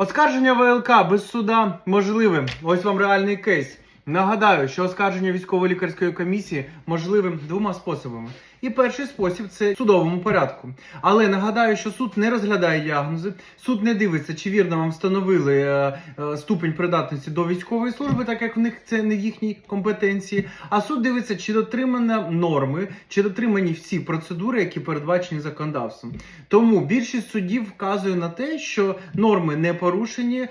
Оскарження ВЛК без суда можливе. Ось вам реальний кейс. Нагадаю, що оскарження військово-лікарської комісії можливим двома способами. І перший спосіб це в судовому порядку. Але нагадаю, що суд не розглядає діагнози, суд не дивиться, чи вірно вам встановили е, е, ступень придатності до військової служби, так як в них це не в їхній компетенції. А суд дивиться, чи дотримана норми, чи дотримані всі процедури, які передбачені законодавством. Тому більшість судів вказує на те, що норми не порушені, е,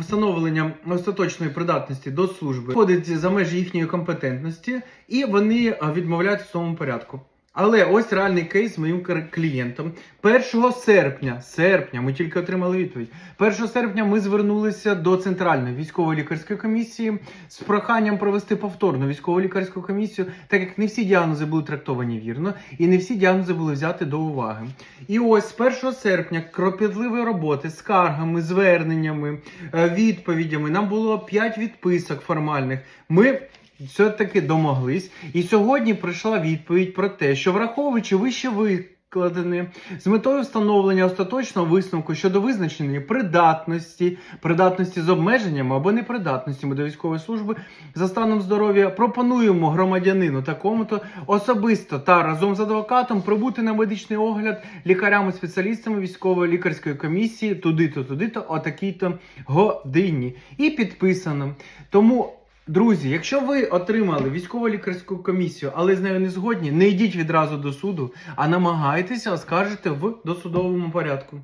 встановлення остаточної придатності до служби входить за межі їхньої компетентності, і вони е, відмовляють в цьому порядку. Але ось реальний кейс з моїм клієнтом. 1 серпня, серпня, ми тільки отримали відповідь. 1 серпня ми звернулися до Центральної військово-лікарської комісії з проханням провести повторну військово-лікарську комісію, так як не всі діагнози були трактовані вірно, і не всі діагнози були взяти до уваги. І ось з 1 серпня кропітливої роботи, скаргами, зверненнями, е, відповідями. Нам було 5 відписок формальних. Ми все-таки домоглись. І сьогодні прийшла відповідь про те, що враховуючи вище викладене, з метою встановлення остаточного висновку щодо визначення придатності, придатності з обмеженнями або непридатності до військової служби за станом здоров'я, пропонуємо громадянину такому-то особисто та разом з адвокатом прибути на медичний огляд лікарями-спеціалістами військової лікарської комісії туди-то, туди-то, о такій-то годині. І підписано. Тому. Друзі, якщо ви отримали військово-лікарську комісію, але з нею не згодні, не йдіть відразу до суду, а намагайтеся оскаржити в досудовому порядку.